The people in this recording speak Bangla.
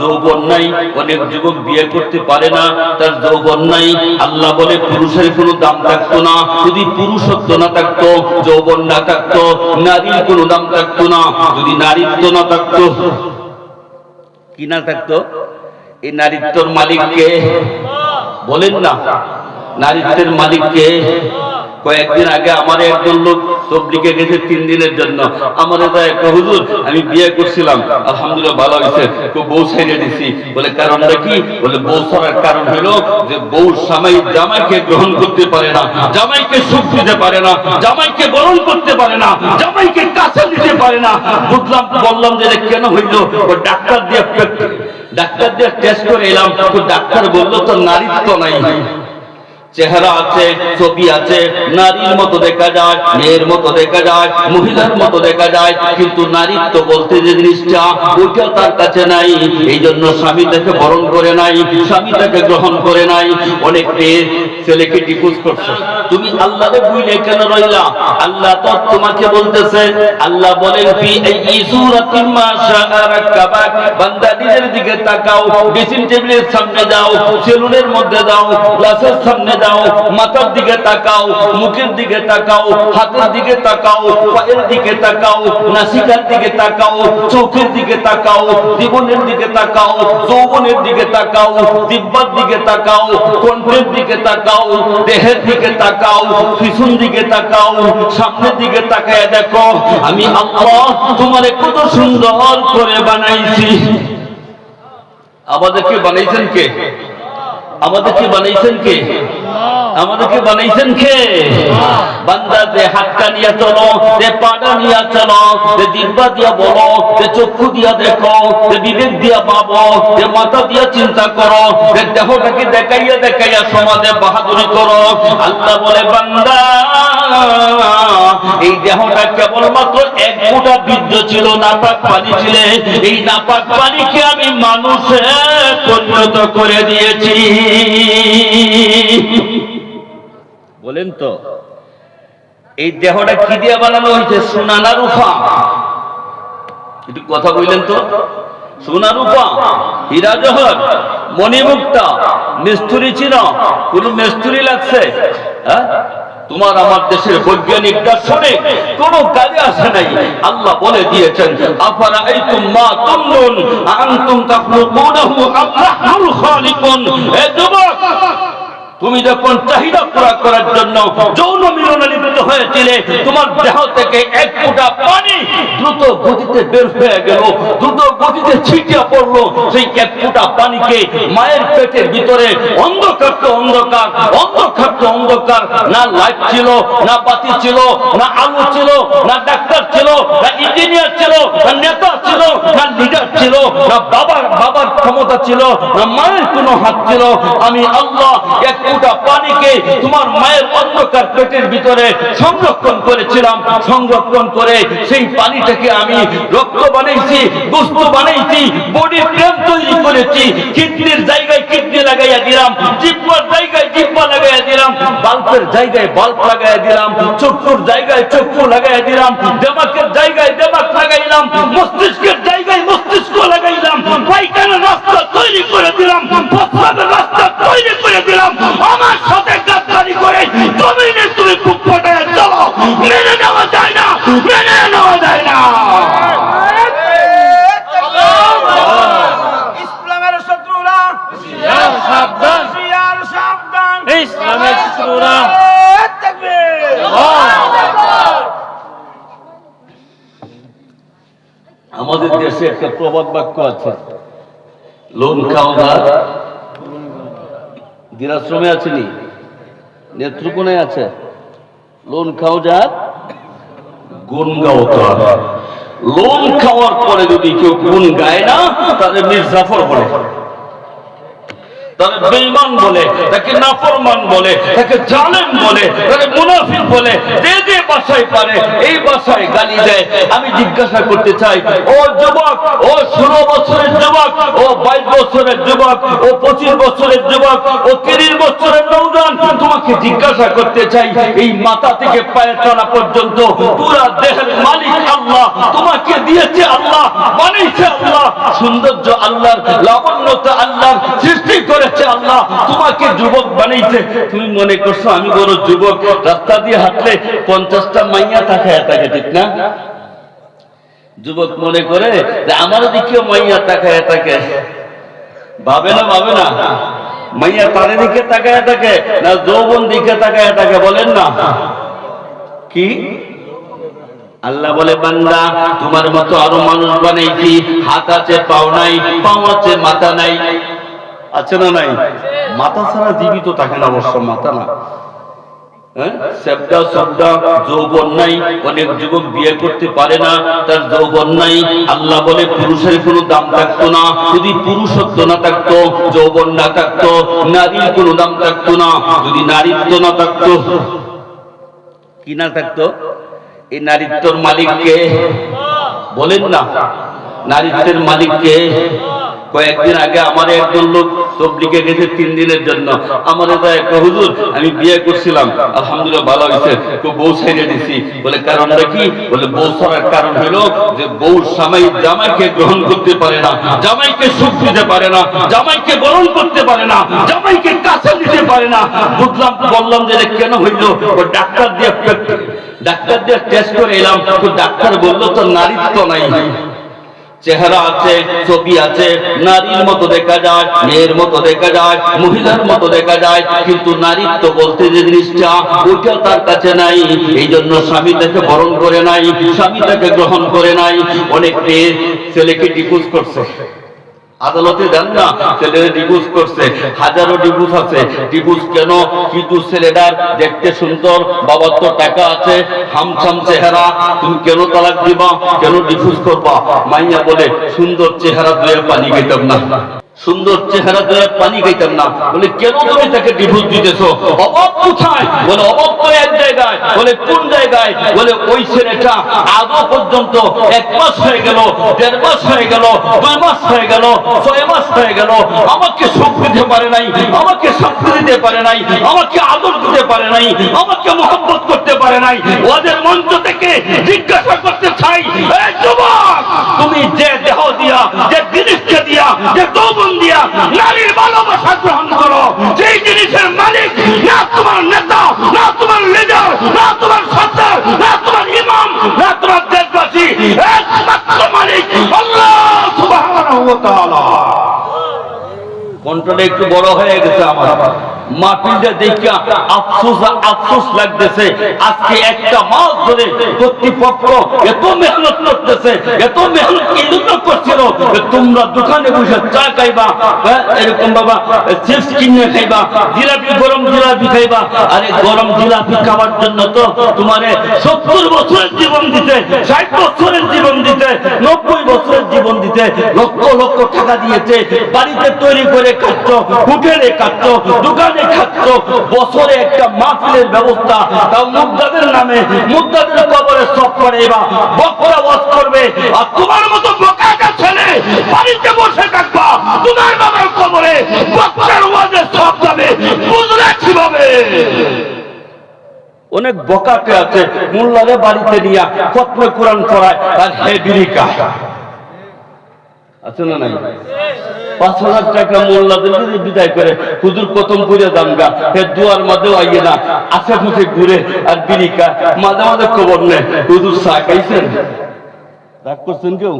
যৌবন নাই, অনেক যুবক বিয়ে করতে পারে না, তার যৌবন নাই। আল্লাহ বলে, পুরুষের কোনো দাম থাকতো না। যদি পুরুষত্ব না থাকতো, যৌবন না থাকতো, নারীর কোনো দাম থাকতো না। যদি নারীত্ব না থাকতো, কি না থাকতো? এই নারীত্বর মালিককে, বলেন না, নারীত্বের মালিককে কয়েকদিন আগে আমার একজন লোক তবলিকে গেছে তিন দিনের জন্য। আমার এটা একটা, হুজুর, আমি বিয়ে করছিলাম। আলহামদুলিল্লাহ ভালো হয়েছে। তো বউ ছেড়ে দিছি। বলে, কারণটা কি? বলে, বউ ছাড়ার কারণ হলো যে বউ স্বামী জামাইকে গ্রহণ করতে পারে না, জামাইকে সুখ দিতে পারে না, জামাইকে বরণ করতে পারে না, জামাইকে কাছে দিতে পারে না। বুঝলাম, বললাম যে কেন হইল? ও ডাক্তার দিয়ে ডাক্তার দিয়ে টেস্ট করে এলাম। তো ডাক্তার বলল তো নারীত্ব নাই। চেহারা আছে, ছবি আছে, নারীর মতো দেখা যায়, মেয়ের মতো দেখা যায়, মহিলার মতো দেখা যায়, কিন্তু নারীত্ব বলতে যে জিনিসটা, ওইটা তার কাছে নাই। এই জন্য স্বামী তাকে বরণ করে নাই, স্বামী তাকে গ্রহণ করে নাই। অনেক মেয়ে ছেলেকে ডিপোজ করছে। তুমি আল্লাহরে বুঝলে কেন রইলা? আল্লাহ তো তোমাকে বলতেছে, আল্লাহ বলেন, ফি আইয়ি সূরাতিন মা বান্দা নিজের দিকে তাকাও ড্রেসিং টেবিলের সামনে যাও, সেলুনের মধ্যে যাও গ্লাসের সামনে যাও মাথার দিকে তাকাও মুখের দিকে তাকাও হাতের দিকে তাকাও পায়ের দিকে তাকাও নাসিকার দিকে তাকাও চোখের দিকে তাকাও জীবনের দিকে তাকাও যৌবনের দিকে তাকাও দিব্যার দিকে তাকাও কণ্ঠের দিকে তাকাও দেহের দিকে তাকাও পিছন দিকে তাকাও সামনের দিকে তাকায় দেখো আমি আল্লাহ তোমারে কত সুন্দর করে বানাইছি আমাদেরকে বানাইছেন কে আমাদেরকে বানাইছেন কে? আমাদেরকে বানাইছেন কে? বান্দা যে হাতটা নিয়ে চলো, যে পাটা নিয়ে চলো, যে দিব্যা দিয়া বলো, যে চক্ষু দিয়া দেখো, যে বিবেক দিয়া পাবো, যে মাথা দিয়া চিন্তা করো, যে দেহটাকে দেখাইয়া দেখাইয়া সমাজে বাহাদুরি করো। আল্লাহ বলে, বান্দা এই দেহটা কেবলমাত্র এক ফোঁটা বীর্য ছিল, নাপাক পানি ছিল। এই নাপাক পানিকে আমি মানুষে পরিণত করে দিয়েছি। বলেন তো, এই দেহটা কি দিয়ে বানানো হয়েছে? সোনা না রূপা একটু কথা বললেন তো। সোনা রূপা হীরা জহর, মণিমুক্তা, মিস্তুরি ছিল কোন মিস্তুরি লাগছে? হ্যাঁ? তোমার আমার দেশের বৈজ্ঞানিকরা শুনে কোন কাজে আসে নাই। আল্লাহ বলে দিয়েছেন, আফারা এই মা তুমনুন, আন্তুম তাখলুকুনাহু আম নাহনুল খালিকুন? এ যুবক! তুমি যখন চাহিদা পুরা করার জন্য যৌন মিলনে লিপ্ত হয়েছিলে, তোমার দেহ থেকে এক ফোঁটা পানি দ্রুত গতিতে বের হয়ে গেল, দ্রুত গতিতে ছিটিয়ে পড়ল। সেই এক ফোঁটা পানিকে মায়ের পেটের ভিতরে অন্ধকার তো অন্ধকার অন্ধকার তো অন্ধকার। না লাইট ছিল, না বাতি ছিল, না আলো ছিল, না ডাক্তার ছিল, না ইঞ্জিনিয়ার ছিল, না নেতা ছিল, না লিডার ছিল, না বাবার বাবার ক্ষমতা ছিল, না মায়ের কোনো হাত ছিল। আমি আল্লাহ এক ফোঁটা পানিকে তোমার মায়ের অন্ধকার পেটের ভিতরে সংরক্ষণ করেছিলাম। সংরক্ষণ করে সেই পানিটাকে আমি রক্ত বানাইছি গোস্ত বানাইছি বডি প্রেম তৈরি করেছি। কিডনির জায়গায় কিডনি লাগাইয়া দিলাম, জিব্বার জায়গায় জিব্বা লাগাইয়া দিলাম, বাল্বের জায়গায় বাল্ব লাগাইয়া দিলাম, চক্ষুর জায়গায় চক্ষু লাগাইয়া দিলাম, দেমাকের জায়গায় দেমাক লাগাইলাম, মস্তিষ্কের জায়গায় মস্তিষ্ক লাগাইলাম পাইখানার রাস্তা তৈরি করে দিলাম রাস্তা তৈরি করে দিলাম দেশে একটা প্রবাদ বাক্য আছে। লোন খাও না দিনাশ্রমে আছেনি নেত্রকোণে আছে। লোন খাও যা গুণ গাও তার লোন খাওয়ার পরে যদি কেউ গুণ গায় না তাহলে মির্জাফর বলে। তাকে বেঈমান বলে, তাকে নাফরমান বলে, তাকে জালেম বলে, তাকে মুনাফিক বলে, যে যে পারে, এই গালি দেয়। আমি জিজ্ঞাসা করতে চাই, ও যুবক, ও ষোলো বছরের যুবক, ও বাইশ বছরের যুবক, ও পঁচিশ বছরের যুবক, ও তিরিশ বছরের নৌজান, তোমাকে জিজ্ঞাসা করতে চাই, এই মাথা থেকে পায়ের তলা পর্যন্ত পুরা দেহের মালিক আল্লাহ আল্লাহ তোমাকে দিয়েছে আল্লাহ, বানিয়েছে আল্লাহ। সৌন্দর্য আল্লাহর, লাবণ্যতা আল্লাহর, সৃষ্টি করেছে আল্লাহ, তোমাকে যুবক বানিয়েছে। তুমি মনে করছ আমি বড় যুবক, রাস্তা দিয়ে হাঁটলে পঞ্চাশটা মাইয়া থাকে থাকে ঠিক না? যুবক মনে করে আমার দিকেও মাইয়া তাকায় থাকে ভাবে না ভাবে না। মাইয়া তারে দিকে তাকায় থাকে না যৌবন দিকে তাকায় থাকে বলেন না। কি? আল্লাহ বলে বান্দা তোমার মতো আরও মানুষ বানাইছি। হাত আছে পাও নাই পাও আছে মাথা নাই। আছে না নাই? মাথা ছাড়া জীবিত থাকে না অবশ্য মাথা না। হ্যাঁ? সেবদা সবদা যৌবন নাই। অনেক যুবক বিয়ে করতে পারে না তার যৌবন নাই। আল্লাহ বলে পুরুষের কোনো দাম থাকতো না। যদি পুরুষত্ব না থাকতো যৌবন না থাকতো নারীর কোনো দাম থাকতো না। যদি নারীত্ব না থাকতো কি না থাকতো? এই নারীত্বর মালিককে বলেন না। নারীত্বের মালিককে কয়েকদিন আগে আমার একজন লোক তবলিকে গেছে তিন দিনের জন্য। আমার এটা একটা হুজুর, আমি বিয়ে করছিলাম। আলহামদুলিল্লাহ ভালো হয়েছে। খুব বউ ছেড়ে দিছি। বলে, কারণটা কি? বলে, বউ ছাড়ার কারণ হলো যে বউ স্বামী জামাইকে গ্রহণ করতে পারে না, জামাইকে সুখ দিতে পারে না, জামাইকে গ্রহণ করতে পারে না, জামাইকে কাছে দিতে পারে না। বুঝলাম, বললাম যে কেন হইল? ও ডাক্তার দিয়ে ডাক্তার দিয়ে টেস্ট করে এলাম ডাক্তার বলল তো নারীত্ব নাই। চেহারা আছে, ছবি আছে, নারীর মতো দেখা যায়, মেয়ের মতো দেখা যায়, মহিলার মতো দেখা যায়, কিন্তু নারীত্ব বলতে যে জিনিসটা, ওইটা তার কাছে নাই। এই জন্য স্বামী তাকে বরণ করে নাই, স্বামী তাকে গ্রহণ করে নাই। অনেক মেয়ে ছেলেকে ডিপোজ করছে। আদালতে যান না, ছেলেরা ডিভোর্স করছে, হাজারো ডিভোর্স আছে। ডিভোর্স কেন? কিন্তু ছেলেটার দেখতে সুন্দর, বাবার তো টাকা আছে, হামছাম চেহারা, তুমি কেন তালাক দিবা? কেন ডিভোর্স করবা? মাইয়া বলে, সুন্দর চেহারা দুয়ে পানি খেতাম না। সুন্দর চেহারা দুয়ে পানি খাইতাম না। বলে, কেন তুমি তাকে ডিভোর্স দিতেছ? অভাব কোথায়? বলে অভাব তো এক জায়গায়। বলে, কোন জায়গায়? বলে, ওই ছেলেটা আজও পর্যন্ত এক মাস হয়ে গেল, দেড় মাস হয়ে গেল দুই মাস হয়ে গেল, ছয় মাস হয়ে গেল। আমাকে সুখ দিতে পারে নাই, আমাকে শান্তি দিতে পারে নাই, আমাকে আদর দিতে পারে নাই, আমাকে মোহাম্মত করতে পারে নাই। ওদের মঞ্চ থেকে জিজ্ঞাসা করতে চাই যুবক, তুমি যে দেহ দিয়া, যে জিনিসকে দিয়া, যে যৌবন দিয়া নারীর ভালোবাসা গ্রহণ করো সেই জিনিসের মালিক না তোমার নেতা, না তোমার লিডার, না তোমার সর্দার, না তোমার ইমাম, না তোমার দেশবাসী, একমাত্র মালিক আল্লাহ সুবহানাহু ওয়া তাআলা। কণ্ঠটা একটু বড় হয়ে গেছে আমার। মাটিটা দেখা আফসোস আফসোস লাগতেছে। আজকে একটা মাস ধরে কর্তৃপক্ষ এত মেহনত করতেছে এত মেহনত জন্য করছিল তোমরা দোকানে বসে চা খাইবা হ্যাঁ, এরকম বাবা চিপস কিনে খাইবা জিলাপি গরম জিলাপি খাইবা। আরে গরম জিলাপি খাওয়ার জন্য তো তোমারে সত্তর বছরের জীবন দিতে ষাট বছরের জীবন দিতে নব্বই বছরের জীবন লক্ষ লক্ষ টাকা দিয়েছে। বাড়িতে তৈরি করে খাচ্ছ, হোটেলে খাচ্ছ, দোকানে খাচ্ছ, বছরে একটা মাহফিলের ব্যবস্থা। তাও মুদ্রাদের নামে, মুদ্রাদের কবরে সব করে। এবার বক্তা ওয়াজ করবে, আর তোমার মতো বোকাটা ছেলে বাড়িতে বসে থাকবা, তোমার বাবার কবরে বক্তার ওয়াজে সব যাবে, বুঝলে কীভাবে? অনেক বকাটে আছে, মোল্লারে বাড়িতে নিয়ে খতমে কোরআন পড়ায়, আর হে বিরিকা আছে না নাই? পাঁচ হাজার টাকা মোল্লাদের বিদায় করে, হুজুর প্রথম করে দামগা হে দুয়ার মাঝেও আইয়ে না আশেপাশে ঘুরে, আর বিরিকা মাঝে মাঝে খবর নেই হুজুর চা খাইছেন? রাগ করছেন কেউ?